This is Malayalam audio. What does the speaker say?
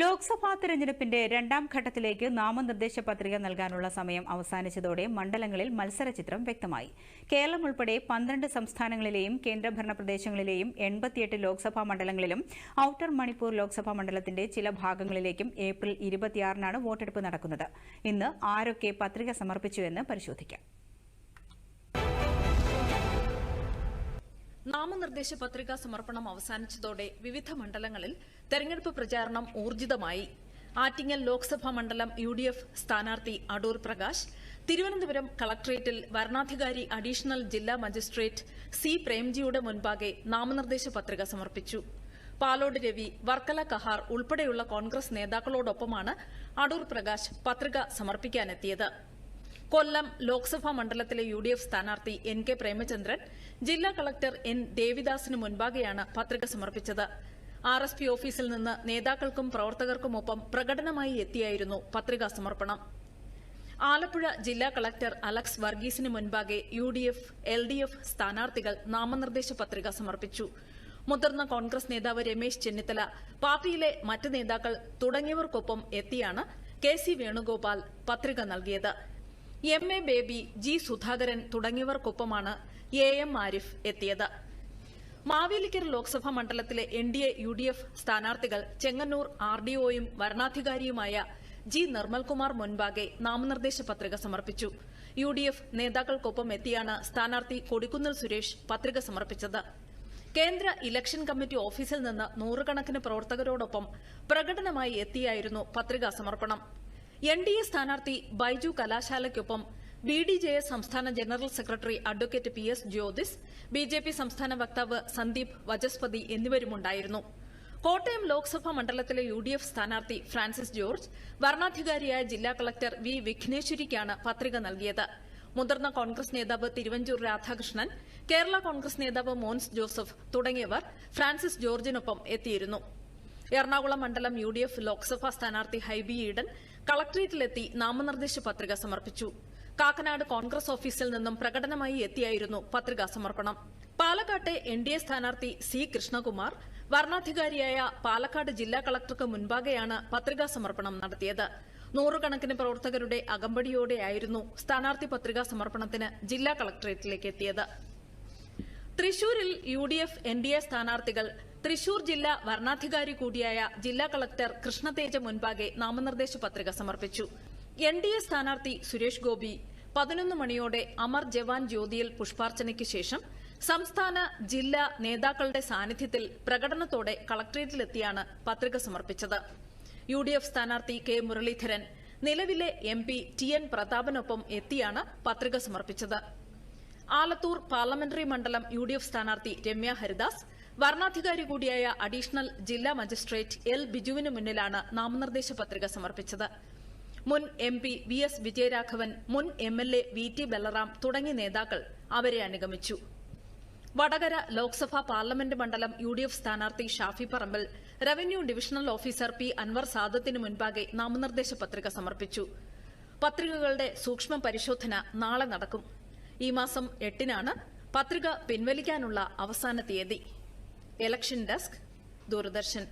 ലോക്സഭാ തെരഞ്ഞെടുപ്പിന്റെ രണ്ടാം ഘട്ടത്തിലേക്ക് നാമനിർദ്ദേശ പത്രിക നൽകാനുള്ള സമയം അവസാനിച്ചതോടെ മണ്ഡലങ്ങളിൽ മത്സരചിത്രം വ്യക്തമായി. കേരളം ഉൾപ്പെടെ പന്ത്രണ്ട് സംസ്ഥാനങ്ങളിലെയും കേന്ദ്രഭരണ പ്രദേശങ്ങളിലെയും എൺപത്തിയെട്ട് ലോക്സഭാ മണ്ഡലങ്ങളിലും ഔട്ടർ മണിപ്പൂർ ലോക്സഭാ മണ്ഡലത്തിന്റെ ചില ഭാഗങ്ങളിലേക്കും ഏപ്രിൽ ഇരുപത്തിയാറിനാണ് വോട്ടെടുപ്പ് നടക്കുന്നത്. ഇന്ന് ആരൊക്കെ പത്രിക സമർപ്പിച്ചുവെന്ന് പരിശോധിക്കാം. നാമനിർദ്ദേശ പത്രിക സമർപ്പണം അവസാനിച്ചതോടെ വിവിധ മണ്ഡലങ്ങളിൽ തെരഞ്ഞെടുപ്പ് പ്രചാരണം ഊർജിതമായി. ആറ്റിങ്ങൽ ലോക്സഭാ മണ്ഡലം യു ഡി എഫ് സ്ഥാനാർത്ഥി അടൂർ പ്രകാശ് തിരുവനന്തപുരം കളക്ടറേറ്റിൽ വരണാധികാരി അഡീഷണൽ ജില്ലാ മജിസ്ട്രേറ്റ് സി പ്രേംജിയുടെ മുൻപാകെ നാമനിർദ്ദേശ പത്രിക സമർപ്പിച്ചു. പാലോട് രവി വർക്കല കഹാർ ഉൾപ്പെടെയുള്ള കോൺഗ്രസ് നേതാക്കളോടൊപ്പമാണ് അടൂർ പ്രകാശ് പത്രിക സമർപ്പിക്കാനെത്തിയത്. കൊല്ലം ലോക്സഭാ മണ്ഡലത്തിലെ യു ഡി എഫ് സ്ഥാനാർത്ഥി എൻ കെ പ്രേമചന്ദ്രൻ ജില്ലാ കളക്ടർ എൻ ദേവിദാസിന് മുൻപാകെയാണ് പത്രിക സമർപ്പിച്ചത്. ആർ എസ് പി ഓഫീസിൽ നിന്ന് നേതാക്കൾക്കും പ്രവർത്തകർക്കുമൊപ്പം പ്രകടനമായി എത്തിയായിരുന്നു പത്രികാ സമർപ്പണം. ആലപ്പുഴ ജില്ലാ കളക്ടർ അലക്സ് വർഗീസിന് മുൻപാകെ U D F L D F സ്ഥാനാർത്ഥികൾ നാമനിർദ്ദേശ പത്രിക സമർപ്പിച്ചു. മുതിർന്ന കോൺഗ്രസ് നേതാവ് രമേശ് ചെന്നിത്തല പാർട്ടിയിലെ മറ്റ് നേതാക്കൾ തുടങ്ങിയവർക്കൊപ്പം എത്തിയാണ് കെ സി വേണുഗോപാൽ പത്രിക നൽകിയത്. M A Baby G Sudhakaran തുടങ്ങിയവർക്കൊപ്പമാണ് A M Arif എത്തിയത്. മാവേലിക്കർ ലോക്സഭാ മണ്ഡലത്തിലെ N D A U D F സ്ഥാനാർത്ഥികൾ ചെങ്ങന്നൂർ ആർ ഡി ഒയും വരണാധികാരിയുമായ ജി നിർമ്മൽകുമാർ മുൻപാകെ നാമനിർദ്ദേശ പത്രിക സമർപ്പിച്ചു. യു ഡി എഫ് നേതാക്കൾക്കൊപ്പം എത്തിയാണ് സ്ഥാനാർത്ഥി കൊടിക്കുന്നിൽ സുരേഷ് പത്രിക സമർപ്പിച്ചത്. കേന്ദ്ര ഇലക്ഷൻ കമ്മിറ്റി ഓഫീസിൽ നിന്ന് നൂറുകണക്കിന് പ്രവർത്തകരോടൊപ്പം പ്രകടനമായി എത്തിയായിരുന്നു പത്രികാ സമർപ്പണം. എൻ ഡി എ സ്ഥാനാർത്ഥി ബൈജു കലാശാലയ്ക്കൊപ്പം ബി ഡി ജെ എസ് സംസ്ഥാന general secretary advocate P S Jyothis B J P സംസ്ഥാന വക്താവ് സന്ദീപ് വചസ്പതി എന്നിവരുമുണ്ടായിരുന്നു. കോട്ടയം ലോക്സഭാ മണ്ഡലത്തിലെ യു ഡി എഫ് സ്ഥാനാർത്ഥി ഫ്രാൻസിസ് ജോർജ് വരണാധികാരിയായ ജില്ലാ കളക്ടർ വി വിഘ്നേശ്വരിക്കാണ് പത്രിക നൽകിയത്. മുതിർന്ന കോൺഗ്രസ് നേതാവ് തിരുവഞ്ചൂർ രാധാകൃഷ്ണൻ കേരള കോൺഗ്രസ് നേതാവ് മോൻസ് ജോസഫ് തുടങ്ങിയവർ ഫ്രാൻസിസ് ജോർജിനൊപ്പം എത്തിയിരുന്നു. എറണാകുളം മണ്ഡലം യു ഡി എഫ് ലോക്സഭാ സ്ഥാനാർത്ഥി ഹൈബി ഈഡൻ കളക്ടറേറ്റിലെത്തി നാമനിർദ്ദേശ പത്രിക സമർപ്പിച്ചു. കാക്കനാട് കോൺഗ്രസ് ഓഫീസിൽ നിന്നും പ്രകടനമായി എത്തിയായിരുന്നു പത്രികാ സമർപ്പണം. പാലക്കാട്ടെ എൻ ഡി എ സ്ഥാനാർത്ഥി സി കൃഷ്ണകുമാർ വരണാധികാരിയായ പാലക്കാട് ജില്ലാ കളക്ടർക്ക് മുൻപാകെയാണ് പത്രികാ സമർപ്പണം നടത്തിയത്. നൂറുകണക്കിന് പ്രവർത്തകരുടെ അകമ്പടിയോടെയായിരുന്നു സ്ഥാനാർത്ഥി പത്രികാ സമർപ്പണത്തിന് ജില്ലാ കളക്ടറേറ്റിലേക്ക് എത്തിയത്. തൃശൂരിൽ U D F N D A സ്ഥാനാർത്ഥികൾ. തൃശൂർ ജില്ലാ വരണാധികാരി കൂടിയായ ജില്ലാ കളക്ടർ കൃഷ്ണതേജ മുൻപാകെ നാമനിർദ്ദേശ പത്രിക സമർപ്പിച്ചു. എൻ ഡി എ സ്ഥാനാർത്ഥി സുരേഷ് ഗോപി പതിനൊന്ന് മണിയോടെ അമർ ജവാൻ ജ്യോതിയിൽ പുഷ്പാർച്ചനയ്ക്ക് ശേഷം സംസ്ഥാന ജില്ലാ നേതാക്കളുടെ സാന്നിധ്യത്തിൽ പ്രകടനത്തോടെ കളക്ടറേറ്റിലെത്തിയാണ് പത്രിക സമർപ്പിച്ചത്. യു ഡി എഫ് സ്ഥാനാർത്ഥി കെ മുരളീധരൻ നിലവിലെ എം പി ടി എൻ പ്രതാപനൊപ്പം എത്തിയാണ് പത്രിക സമർപ്പിച്ചത്. ആലത്തൂർ പാർലമെന്ററി മണ്ഡലം യു ഡി എഫ് സ്ഥാനാർത്ഥി രമ്യ ഹരിദാസ് വരണാധികാരി കൂടിയായ അഡീഷണൽ ജില്ലാ മജിസ്ട്രേറ്റ് എൽ ബിജുവിന് മുന്നിലാണ് നാമനിർദ്ദേശ പത്രിക സമർപ്പിച്ചത്. മുൻ M P V S Vijayaraghavan മുൻ M L A V T Balram തുടങ്ങിയ നേതാക്കൾ അവരെ അനുഗമിച്ചു. വടകര ലോക്സഭാ പാർലമെന്റ് മണ്ഡലം യു ഡി എഫ് സ്ഥാനാർത്ഥി Shafi Parambil revenue divisional officer P Anwar സാദത്തിന് മുൻപാകെ നാമനിർദ്ദേശ പത്രിക സമർപ്പിച്ചു. പത്രികകളുടെ സൂക്ഷ്മ പരിശോധന നാളെ നടക്കും. ഈ മാസം എട്ടിനാണ് പത്രിക പിൻവലിക്കാനുള്ള അവസാന തീയതി. Election desk Doordarshan.